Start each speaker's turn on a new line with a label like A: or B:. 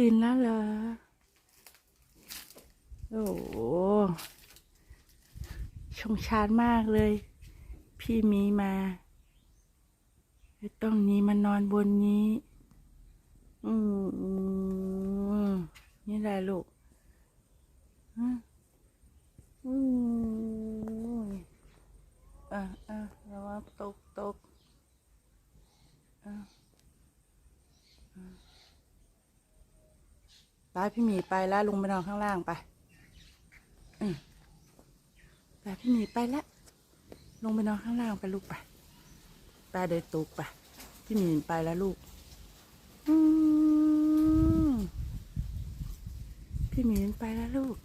A: ตื่นแล้วเหรอ โอ้โหชงชาญมากเลย พี่มีมาต้องนี้มานอนบนนี้ อืมนี่แหละลูกอืมอืมอะอะระวังตกตกอะอะ ไปพี่หมีไปแล้วลงไปนอนข้างล่างไปไปพี่หมีไปแล้วลงไปนอนข้างล่างไปลูกไปไปเดินตุกไปพี่หมีไปแล้วลูกพี่หมีไปแล้วลูก